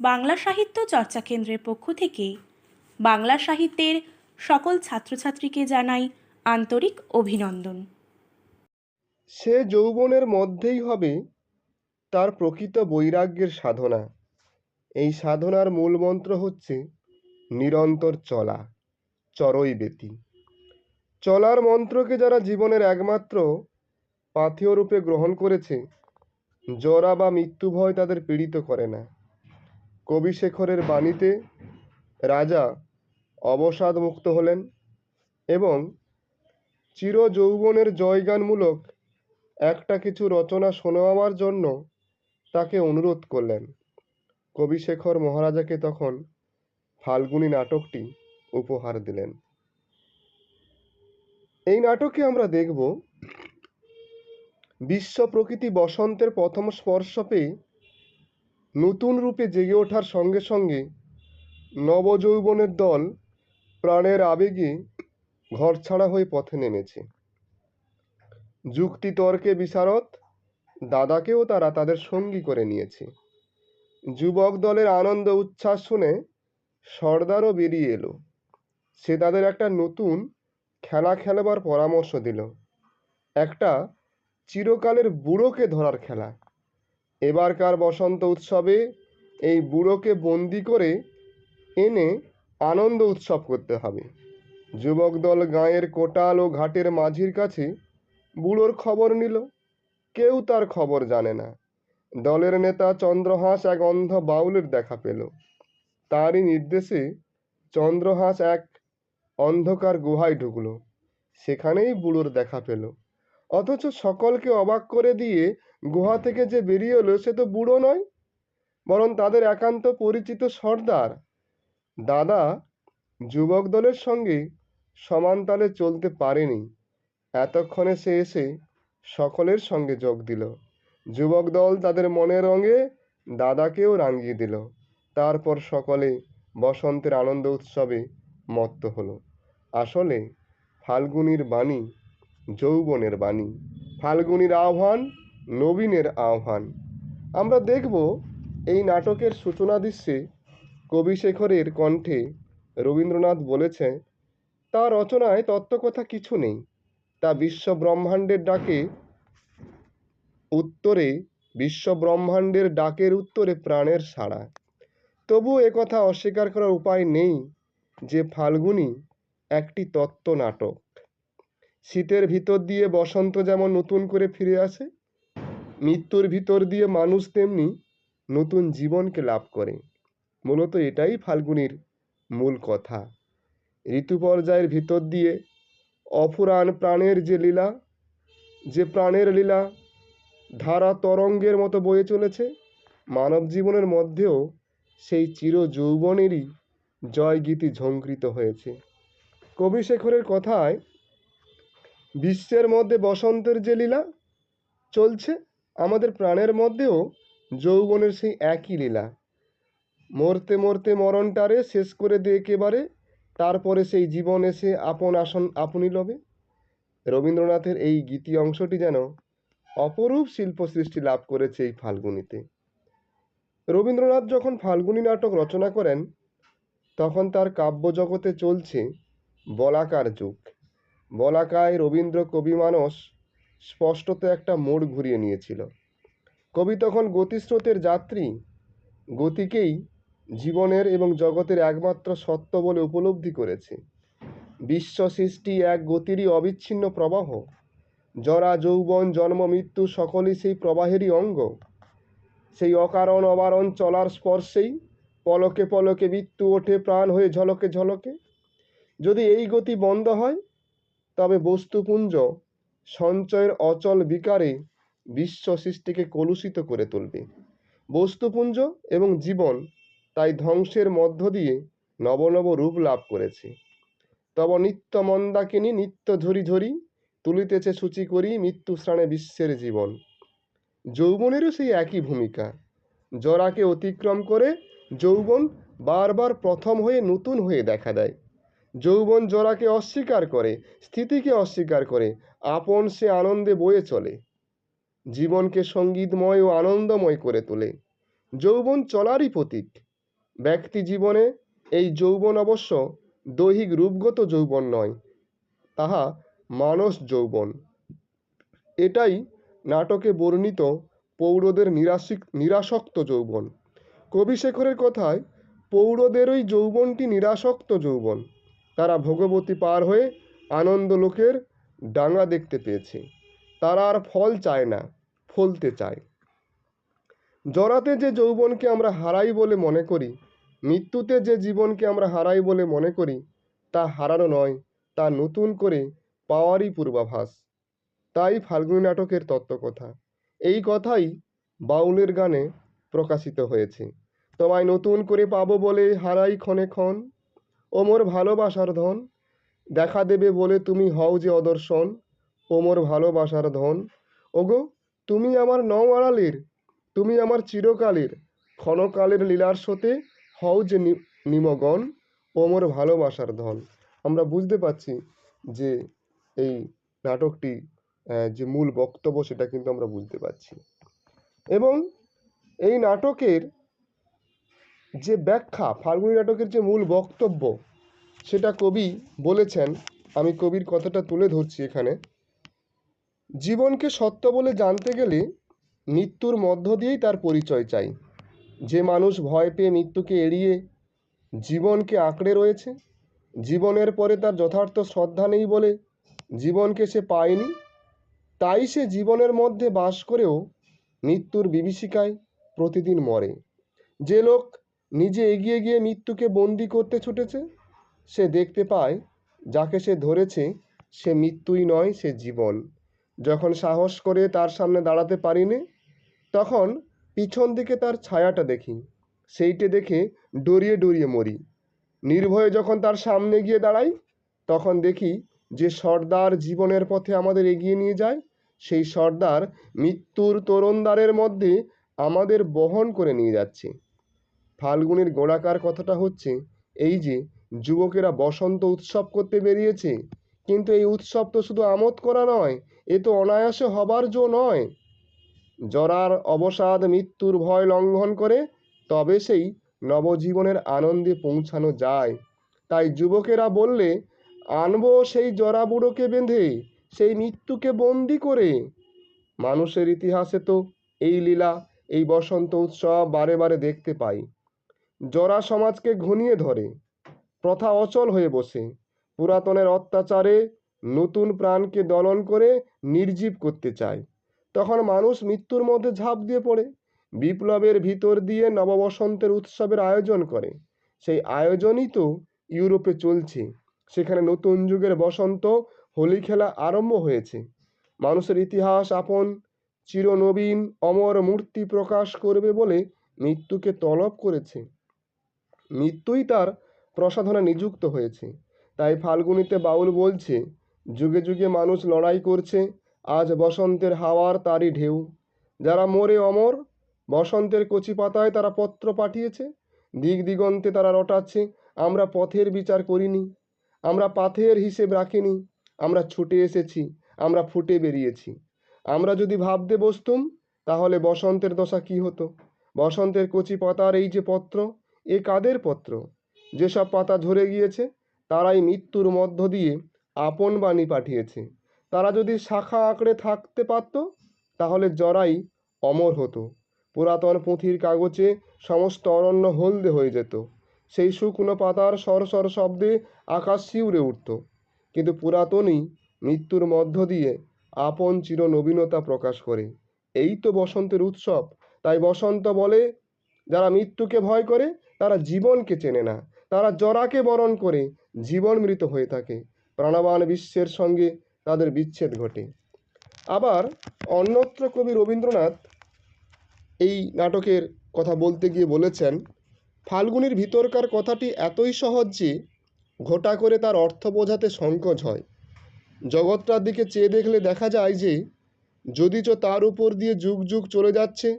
বাংলা সাহিত্য চর্চা কেন্দ্রের পক্ষ থেকে বাংলা সাহিত্যের সকল ছাত্রছাত্রীকে জানাই আন্তরিক অভিনন্দন। সে যৌবনের মধ্যেই হবে তার প্রকৃত বৈরাগ্যের সাধনা। এই সাধনার মূল মন্ত্র হচ্ছে নিরন্তর চলা, চরই বেতি চলার মন্ত্রকে যারা জীবনের একমাত্র পাথেয় রূপে গ্রহণ করেছে জরা বা মৃত্যু ভয় তাদের পীড়িত করে না। কবি শেখরের বাণীতে রাজা অবসাদ মুক্ত হলেন এবং চির যৌবনের জয়গানমূলক একটা কিছু রচনা শোনাবার জন্য তাকে অনুরোধ করলেন। কবি শেখর মহারাজাকে তখন ফাল্গুনী নাটকটি উপহার দিলেন। এই নাটকে আমরা দেখব, বিশ্ব প্রকৃতি বসন্তের প্রথম স্পর্শ পেয়ে নতুন রূপে জেগে ওঠার সঙ্গে সঙ্গে নবযৌবনের দল প্রাণের আবেগে ঘরছাড়া হয়ে পথে নেমেছে। যুক্তি তর্কে বিশারদ দাদাকেও তারা তাদের সঙ্গী করে নিয়েছে। যুবক দলের আনন্দ উচ্ছ্বাস শুনে সর্দারও বেরিয়ে এলো। সে তাদের একটা নতুন খেলা খেলবার পরামর্শ দিল। একটা চিরকালের বুড়োকে ধরার খেলা। এবারকার বসন্ত উৎসবে এই বুড়োকে বন্দি করে এনে আনন্দ উৎসব করতে হবে। যুবক দল গাঁয়ের কোটাল ও ঘাটের মাঝির কাছে বুড়োর খবর নিল। কেউ তার খবর জানে না। দলের নেতা চন্দ্রহাস এক অন্ধ বাউলের দেখা পেল। তারই নির্দেশে চন্দ্রহাস এক অন্ধকার গুহায় ঢুকলো। সেখানেই বুড়োর দেখা পেল। অথচ সকলকে অবাক করে দিয়ে গুহা থেকে যে বেরিয়ে এলো সে তো বুড়ো নয়, বরং তাদের একান্ত পরিচিত সর্দার। দাদা যুবক দলের সঙ্গে সমান তালে চলতে পারেনি। এতক্ষণে সে এসে সকলের সঙ্গে যোগ দিল। যুবক দল তাদের মনের রঙে দাদাকেও রাঙিয়ে দিল। তারপর সকলে বসন্তের আনন্দ উৎসবে মত্ত হলো। আসলে ফাল্গুনির বাণী যৌবনের বাণী, ফাল্গুনির আহ্বান, নবীনের আহ্বান। আমরা দেখব এই নাটকের সূচনা দৃশ্যে কবি শেখরের কণ্ঠে রবীন্দ্রনাথ বলেছে তার রচনায় তত্ত্বকথা কিছু নেই। তা বিশ্ব ব্রহ্মাণ্ডের ডাকে উত্তরে বিশ্ব ব্রহ্মাণ্ডের ডাকের উত্তরে প্রাণের সাড়া। তবু একথা অস্বীকার করার উপায় নেই যে ফাল্গুনি একটি তত্ত্ব নাটক শীতের ভিতর দিয়ে বসন্ত যেমন নতুন করে ফিরে আসে, মৃত্যুর ভিতর দিয়ে মানুষ তেমনি নতুন জীবনকে লাভ করে। মূলত এটাই ফাল্গুনির মূল কথা। ঋতু পর্যায়ের ভিতর দিয়ে অফুরান প্রাণের যে লীলা, যে প্রাণের লীলা ধারা তরঙ্গের মতো বয়ে চলেছে, মানব জীবনের মধ্যেও সেই চির যৌবনেরই জয়গীতি ঝঙ্কৃত হয়েছে। কবি শেখরের কথায় বিশ্বের মধ্যে বসন্তের যে লীলা চলছে, আমাদের প্রাণের মধ্যেও যৌবনের সেই একই লীলা। মরতে মরতে মরণটারে শেষ করে দে একেবারে, তারপরে সেই জীবন এসে আপন আসন আপনি লবে। রবীন্দ্রনাথের এই গীতি অংশটি যেন অপরূপ শিল্প সৃষ্টি লাভ করেছে এই ফাল্গুনিতে। রবীন্দ্রনাথ যখন ফাল্গুনী নাটক রচনা করেন, তখন তার কাব্যজগতে চলছে বলাকার যুগ। বলাকায় রবীন্দ্র কবি মানস স্পষ্টত একটা মোড় ঘুরিয়ে নিয়েছিল। কবি তখন গতিস্রোতের যাত্রী, গতিকেই জীবনের এবং জগতের একমাত্র সত্য বলে উপলব্ধি করেছে। বিশ্ব সৃষ্টি এক গতিরই অবিচ্ছিন্ন প্রবাহ। জরা যৌবন, জন্ম, মৃত্যু সকলই সেই প্রবাহেরই অঙ্গ। সেই অকারণ অবারণ চলার স্পর্শেই পলকে পলকে মৃত্যু ওঠে প্রাণ হয়ে ঝলকে ঝলকে। যদি এই গতি বন্ধ হয় তবে বস্তুপুঞ্জ সঞ্চয়ের অচল বিকারে বিশ্ব সৃষ্টিকে কলুষিত করে তুলবে। বস্তুপুঞ্জ এবং জীবন তাই ধ্বংসের মধ্য দিয়ে নব নব রূপ লাভ করেছে। তব নিত্য মন্দাকিনী নিত্য ঝরি ঝরি তুলিতেছে সূচি করি মৃত্যু স্নানে বিশ্বের জীবন। যৌবনেরও সেই একই ভূমিকা। জরাকে অতিক্রম করে যৌবন বারবার প্রথম হয়ে নতুন হয়ে দেখা দেয়। যৌবন জরাকে অস্বীকার করে, স্থিতিকে অস্বীকার করে, আপন সে আনন্দে বয়ে চলে। জীবনকে সঙ্গীতময় ও আনন্দময় করে তোলে। যৌবন চলারই প্রতীক। ব্যক্তি জীবনে এই যৌবন অবশ্য দৈহিক রূপগত যৌবন নয়, তাহা মানস যৌবন। এটাই নাটকে বর্ণিত পৌরদের নিরাসিক নিরাসক্ত যৌবন। কবি শেখরের কথায়, পৌরদেরই যৌবনটি নিরাসক্ত যৌবন। তারা ভগবতী পার হয়ে আনন্দ লোকের ডাঙা দেখতে পেয়েছে। তারা আর ফল চায় না, ফলতে চায়। জরাতে যে যৌবনকে আমরা হারাই বলে মনে করি, মৃত্যুতে যে জীবনকে আমরা হারাই বলে মনে করি, তা হারানো নয়, তা নতুন করে পাওয়ারই পূর্বাভাস। তাই ফাল্গুনী নাটকের তত্ত্বকথা। এই কথাই বাউলের গানে প্রকাশিত হয়েছে। তোমায় নতুন করে পাবো বলে হারাই ক্ষণে ক্ষণ। ও মোর ভালোবাসার ধন, দেখা দেবে বলে তুমি হও যে অদর্শন। ও মোর ভালোবাসার ধন, ওগো, তুমি আমার নও আড়ালের তুমি আমার চিরকালের, ক্ষণকালের লীলার স্রোতে হও যে নিমগণ ও মোর ভালোবাসার ধন। আমরা বুঝতে পারছি যে এই নাটকটি যে মূল বক্তব্য সেটা কিন্তু আমরা বুঝতে পারছি। এবং এই নাটকের যে ব্যাখ্যা ফাল্গুনী নাটকের যে মূল বক্তব্য, সেটা কবি বলেছেন, আমি কবির কথাটা তুলে ধরছি এখানে, জীবনকে সত্য বলে জানতে গেলে মৃত্যুর মধ্য দিয়েই তার পরিচয় চাই। যে মানুষ ভয় পেয়ে মৃত্যুকে এড়িয়ে জীবনকে আঁকড়ে রয়েছে, জীবনের পরে তার যথার্থ শ্রদ্ধা নেই বলে জীবনকে সে পায়নি, তাই সে জীবনের মধ্যে বাস করেও মৃত্যুর বিভীষিকায় প্রতিদিন মরে। যে লোক নিজে এগিয়ে গিয়ে মৃত্যুকে বন্দি করতে ছুটেছে, সে দেখতে পায়, যাকে সে ধরেছে, সে মৃত্যুই নয়, সে জীবন। যখন সাহস করে তার সামনে দাঁড়াতে পারিনি, তখন পিছন দিকে তার ছায়াটা দেখি। সেইটে দেখে ডরিয়ে ডরিয়ে মরি। নির্ভয়ে যখন তার সামনে গিয়ে দাঁড়াই, তখন দেখি যে সর্দার জীবনের পথে আমাদের এগিয়ে নিয়ে যায়, সেই সর্দার মৃত্যুর তরুণদারের মধ্যে আমাদের বহন করে নিয়ে যাচ্ছে। ফাল্গুনের গোড়াকার কথাটা হচ্ছে, এই যে, যুবকেরা বসন্ত উৎসব করতে বেরিয়েছে, কিন্তু এই উৎসব তো শুধু আমোদ করা নয়, এ তো অনায়াসে হবার জো নয়। জরার অবসাদ মৃত্যুর ভয় লঙ্ঘন করে, তবে সেই নবজীবনের আনন্দে পৌঁছানো যায়। তাই যুবকেরা বললে, আনব সেই জরা বুড়োকে বেঁধে, সেই মৃত্যুকে বন্দি করে। মানুষের ইতিহাসে তো এই লীলা, এই বসন্ত উৎসব বারে বারে দেখতে পাই। জরা সমাজকে ঘনিয়ে ধরে, প্রথা অচল হয়ে বসে, পুরাতনের অত্যাচারে নতুন প্রাণকে দলন করে নির্জীব করতে চায়। তখন মানুষ মৃত্যুর মধ্যে ঝাঁপ দিয়ে পড়ে, বিপ্লবের ভিতর দিয়ে নববসন্তের উৎসবের আয়োজন করে। সেই আয়োজনই তো ইউরোপে চলছে, সেখানে নতুন যুগের বসন্ত, হোলি খেলা আরম্ভ হয়েছে। মানুষের ইতিহাস আপন, চিরনবীন, অমর মূর্তি প্রকাশ করবে বলে মৃত্যুকে তলব করেছে। মৃত্যুই তার প্রসাধনে নিযুক্ত হয়েছে। তাই ফাল্গুনিতে বাউল বলছে, যুগে যুগে মানুষ লড়াই করছে, আজ বসন্তের হাওয়ার তারই ঢেউ। যারা মোরে অমর, বসন্তের কচি পাতায় তারা পত্র পাঠিয়েছে, দিক দিগন্তে তারা রটাচ্ছে, আমরা পথের বিচার করিনি, আমরা পাথের হিসেব রাখিনি, আমরা ছুটে এসেছি, আমরা ফুটে বেরিয়েছি। আমরা যদি ভাবতে বসতুম, তাহলে বসন্তের দশা কি হতো? বসন্তের কচি পাতার এই যে পত্র এ কাদের পত্র? যেসব পাতা ঝরে গিয়েছে, তারাই মৃত্যুর মধ্য দিয়ে আপন বাণী পাঠিয়েছে। তারা যদি শাখা আঁকড়ে থাকতে পারত, তাহলে জরাই অমর হতো। পুরাতন পুঁথির কাগজে সমস্ত অরণ্য হলদে হয়ে যেত। সেই শুকনো পাতার সরসর শব্দে আকাশ শিউরে উঠত। কিন্তু পুরাতনই মৃত্যুর মধ্য দিয়ে আপন চির নবীনতা প্রকাশ করে। এই তো বসন্তের উৎসব। তাই বসন্ত বলে, যারা মৃত্যুকে ভয় করে তারা জীবনকে চেনে না। তারা জরাকে বরণ করে জীবন মৃত হয়ে থাকে। প্রাণবান বিশ্বের সঙ্গে তাদের বিচ্ছেদ ঘটে। আবার অন্যত্র কবি রবীন্দ্রনাথ এই নাটকের কথা বলতে গিয়ে বলেছেন, ফাল্গুনির ভিতরকার কথাটি এতই সহজ যে ঘটা করে তার অর্থ বোঝাতে সংকোচ হয়। জগৎটার দিকে চেয়ে দেখলে দেখা যায় যে যদি যদিচ তার উপর দিয়ে যুগ যুগ চলে যাচ্ছে,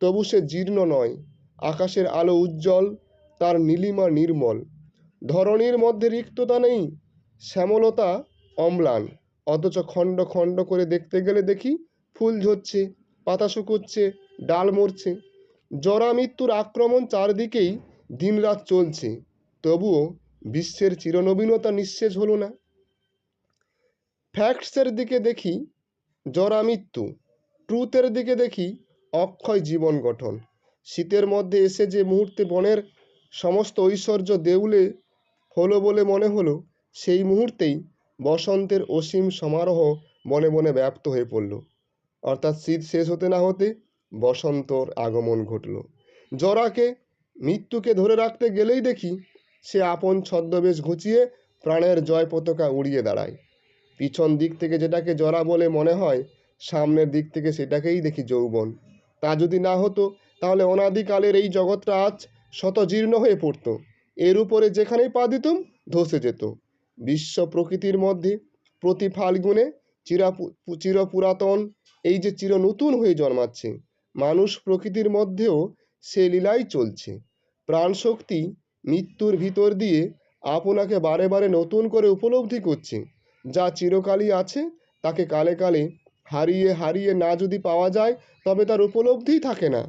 তবু সে জীর্ণ নয়। আকাশের আলো উজ্জ্বল তার নীলিমা নির্মল। ধরণীর মধ্যে রিক্ততা নেই, শ্যামলতা অম্লান। অথচ খণ্ড খণ্ড করে দেখতে গেলে দেখি ফুল ঝরছে, পাতা শুকোচ্ছে, ডাল মরছে। জরা মৃত্যুর আক্রমণ চারদিকেই দিনরাত চলছে। তবুও বিশ্বের চিরনবীনতা নিঃশেষ হলো না। ফ্যাক্টসের দিকে দেখি জরা মৃত্যু, ট্রুথের দিকে দেখি অক্ষয় জীবন গঠন। শীতের মধ্যে এসে যে মুহূর্তে বনের সমস্ত ঐশ্বর্য দেউলে হলো বলে মনে হলো, সেই মুহূর্তেই বসন্তের অসীম সমারোহ বনে বনে ব্যাপ্ত হয়ে পড়ল। অর্থাৎ শীত শেষ হতে না হতে বসন্তর আগমন ঘটল। জরাকে মৃত্যুকে ধরে রাখতে গেলেই দেখি সে আপন ছদ্মবেশ ঘুচিয়ে প্রাণের জয় পতাকা উড়িয়ে দাঁড়ায়। পিছন দিক থেকে যেটাকে জরা বলে মনে হয়, সামনের দিক থেকে সেটাকেই দেখি যৌবন। তা যদি না হতো, তাহলে অনাদিকালের এই জগৎটা আজ শত জীর্ণ হয়ে পড়তো। এর উপরে যেখানেই পা দিতুম, ধসে যেত। বিশ্ব প্রকৃতির মধ্যে প্রতি ফাল্গুনে চিরাপু চির পুরাতন এই যে চির নতুন হয়ে জন্মাচ্ছে, মানুষ প্রকৃতির মধ্যেও সে লীলাই চলছে। প্রাণশক্তি মৃত্যুর ভিতর দিয়ে আপনাকে বারে বারে নতুন করে উপলব্ধি করছে, যা চিরকালই আছে, তাকে কালে কালে হারিয়ে হারিয়ে না যদি পাওয়া যায়, তবে তার উপলব্ধিই থাকে না।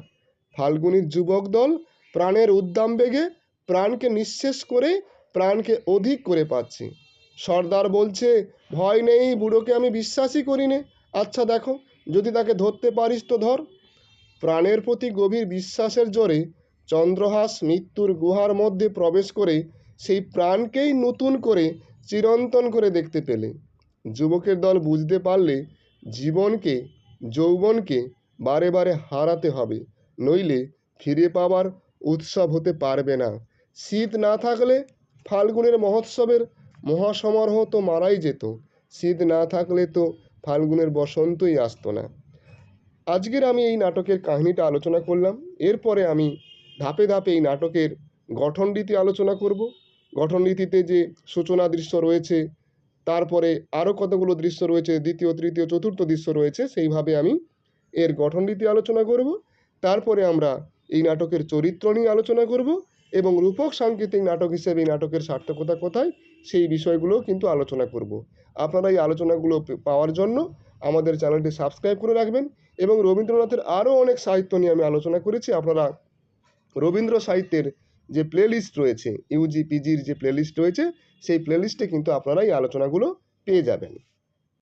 ফাল্গুনির যুবক দল প্রাণের উদ্দাম বেগে প্রাণকে নিঃশেষ করে প্রাণকে অধিক করে পাচ্ছে। সর্দার বলছে, ভয় নেই, বুড়োকে আমি বিশ্বাসই করি নে। আচ্ছা দেখো, যদি তাকে ধরতে পারিস তো ধর। প্রাণের প্রতি গভীর বিশ্বাসের জোরে চন্দ্রহাস মৃত্যুর গুহার মধ্যে প্রবেশ করে সেই প্রাণকেই নতুন করে চিরন্তন করে দেখতে পেলে। যুবকের দল বুঝতে পারলে জীবনকে, যৌবনকে বারে বারে হারাতে হবে, নইলে ফিরে পাওয়ার উৎসব হতে পারবে না। শীত না থাকলে ফাল্গুনের মহোৎসবের মহাসমারোহ তো মারাই যেত। শীত না থাকলে তো ফাল্গুনের বসন্তই আসতো না। আজকের আমি এই নাটকের কাহিনীটা আলোচনা করলাম। এরপরে আমি ধাপে ধাপে এই নাটকের গঠন রীতি আলোচনা করব। গঠন রীতিতে যে সূচনা দৃশ্য রয়েছে, তারপরে আরও কতগুলো দৃশ্য রয়েছে, দ্বিতীয়, তৃতীয়, চতুর্থ দৃশ্য রয়েছে, সেইভাবে আমি এর গঠন রীতি আলোচনা করব। তারপরে আমরা এই নাটকের চরিত্র নিয়ে আলোচনা করব এবং রূপক সাংকেতিক নাটক হিসেবে এই নাটকের সার্থকতা কোথায়, সেই বিষয়গুলোও কিন্তু আলোচনা করব। আপনারা এই আলোচনাগুলো পাওয়ার জন্য আমাদের চ্যানেলটি সাবস্ক্রাইব করে রাখবেন এবং রবীন্দ্রনাথের আরও অনেক সাহিত্য নিয়ে আমি আলোচনা করেছি। আপনারা রবীন্দ্র সাহিত্যের যে প্লেলিস্ট রয়েছে, ইউজি, পিজির যে প্লেলিস্ট রয়েছে, সেই প্লেলিস্টে কিন্তু আপনারা এই আলোচনাগুলো পেয়ে যাবেন।